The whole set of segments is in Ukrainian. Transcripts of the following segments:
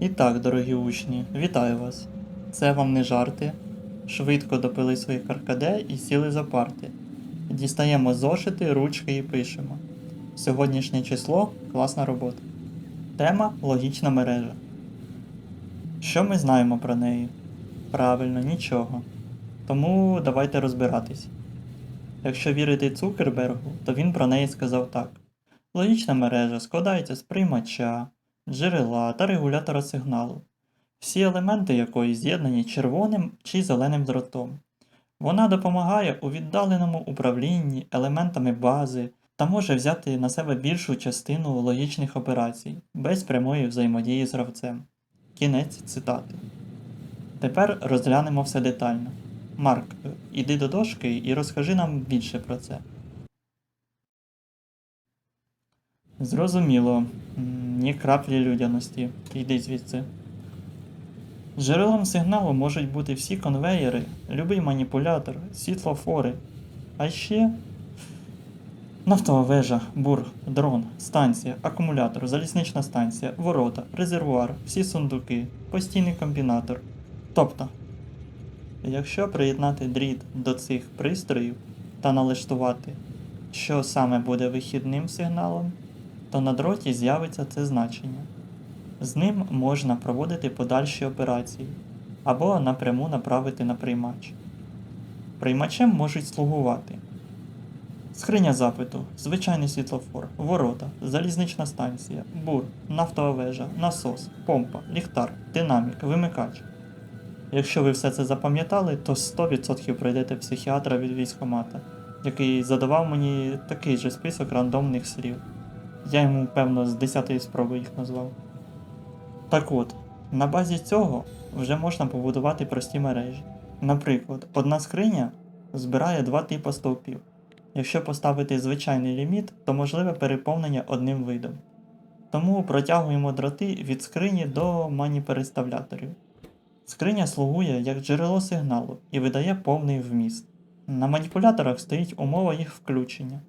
І так, дорогі учні, вітаю вас. Це вам не жарти. Швидко допили свої каркаде і сіли за парти. Дістаємо зошити, ручки і пишемо. Сьогоднішнє число класна робота. Тема логічна мережа. Що ми знаємо про неї? Правильно, нічого. Тому давайте розбиратись. Якщо вірити Цукербергу, то він про неї сказав так: логічна мережа складається з приймача, джерела та регулятора сигналу, всі елементи якої з'єднані червоним чи зеленим дротом. Вона допомагає у віддаленому управлінні елементами бази та може взяти на себе більшу частину логічних операцій без прямої взаємодії з гравцем. Кінець цитати. Тепер розглянемо все детально. Марк, іди до дошки і розкажи нам більше про це. Зрозуміло. Ні краплі людяності. Йди звідси. Джерелом сигналу можуть бути всі конвеєри, любий маніпулятор, світлофори. А ще нафтова вежа, бург, дрон, станція, акумулятор, залізнична станція, ворота, резервуар, всі сундуки, постійний комбінатор. Тобто, якщо приєднати дріт до цих пристроїв та налаштувати, що саме буде вихідним сигналом, то на дроті з'явиться це значення. З ним можна проводити подальші операції або напряму направити на приймач. Приймачем можуть слугувати скриня запиту, звичайний світлофор, ворота, залізнична станція, бур, нафтова вежа, насос, помпа, ліхтар, динамік, вимикач. Якщо ви все це запам'ятали, то 100% пройдете психіатра від військомата, який задавав мені такий же список рандомних слів. Я йому, певно, з 10 спроби їх назвав. Так от, на базі цього вже можна побудувати прості мережі. Наприклад, одна скриня збирає два типи стовпів. Якщо поставити звичайний ліміт, то можливе переповнення одним видом. Тому протягуємо дроти від скрині до маніпереставляторів. Скриня слугує як джерело сигналу і видає повний вміст. На маніпуляторах стоїть умова їх включення.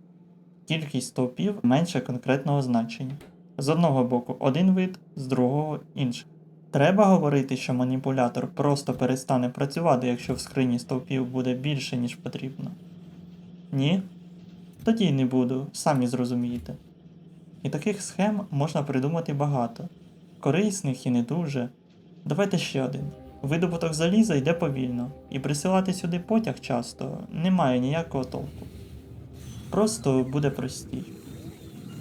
Кількість стовпів менше конкретного значення. З одного боку один вид, з другого інший. Треба говорити, що маніпулятор просто перестане працювати, якщо в скрині стовпів буде більше, ніж потрібно. Ні? Тоді й не буду, самі зрозумієте. І таких схем можна придумати багато, корисних і не дуже. Давайте ще один. Видобуток заліза йде повільно, і присилати сюди потяг часто немає ніякого толку. Просто буде простій.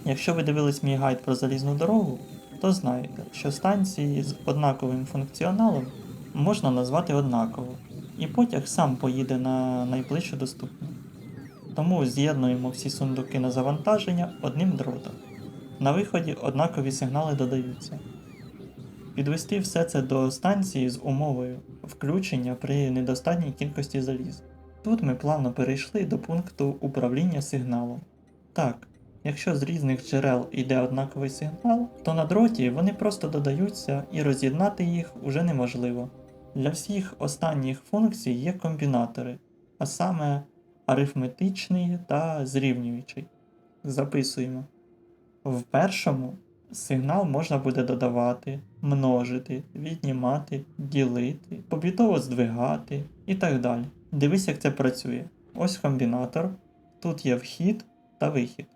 Якщо ви дивились мій гайд про залізну дорогу, то знаєте, що станції з однаковим функціоналом можна назвати однаково, і потяг сам поїде на найближчу доступну. Тому з'єднуємо всі сундуки на завантаження одним дротом. На виході однакові сигнали додаються. Підвести все це до станції з умовою включення при недостатній кількості заліза. Тут ми плавно перейшли до пункту управління сигналом. Так, якщо з різних джерел йде однаковий сигнал, то на дроті вони просто додаються і роз'єднати їх уже неможливо. Для всіх останніх функцій є комбінатори, а саме арифметичний та зрівнюючий. Записуємо. В першому сигнал можна буде додавати, множити, віднімати, ділити, побітово здвигати і так далі. Дивись, як це працює. Ось комбінатор, тут є вхід та вихід.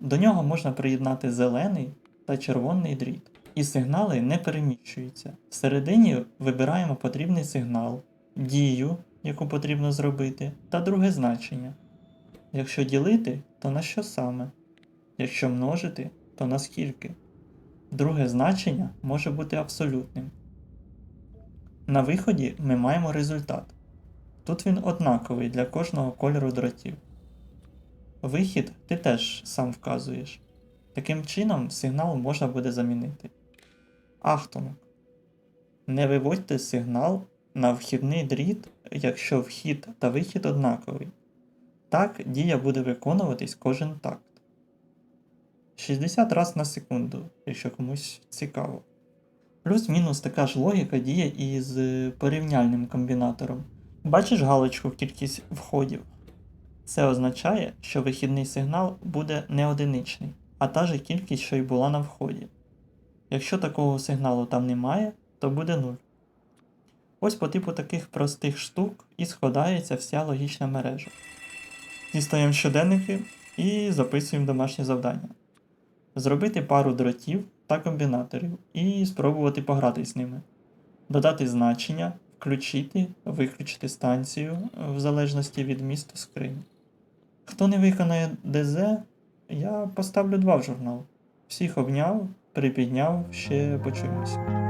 До нього можна приєднати зелений та червоний дріт. І сигнали не переміщуються. Всередині вибираємо потрібний сигнал, дію, яку потрібно зробити, та друге значення. Якщо ділити, то на що саме? Якщо множити, то на скільки? Друге значення може бути абсолютним. На виході ми маємо результат. Тут він однаковий для кожного кольору дротів. Вихід ти теж сам вказуєш. Таким чином сигнал можна буде замінити. Ахтунок. Не виводьте сигнал на вхідний дріт, якщо вхід та вихід однаковий. Так дія буде виконуватись кожен такт. 60 раз на секунду, якщо комусь цікаво. Плюс-мінус така ж логіка діє і з порівняльним комбінатором. Бачиш галочку кількість входів? Це означає, що вихідний сигнал буде не одиничний, а та же кількість, що й була на вході. Якщо такого сигналу там немає, то буде 0. Ось по типу таких простих штук і складається вся логічна мережа. Дістаємо щоденники і записуємо домашні завдання. Зробити пару дротів та комбінаторів і спробувати пограти з ними. Додати значення, включити, виключити станцію в залежності від місту скрині. Хто не виконає ДЗ, я поставлю два в журнал. Всіх обняв, припідняв, ще почуємося.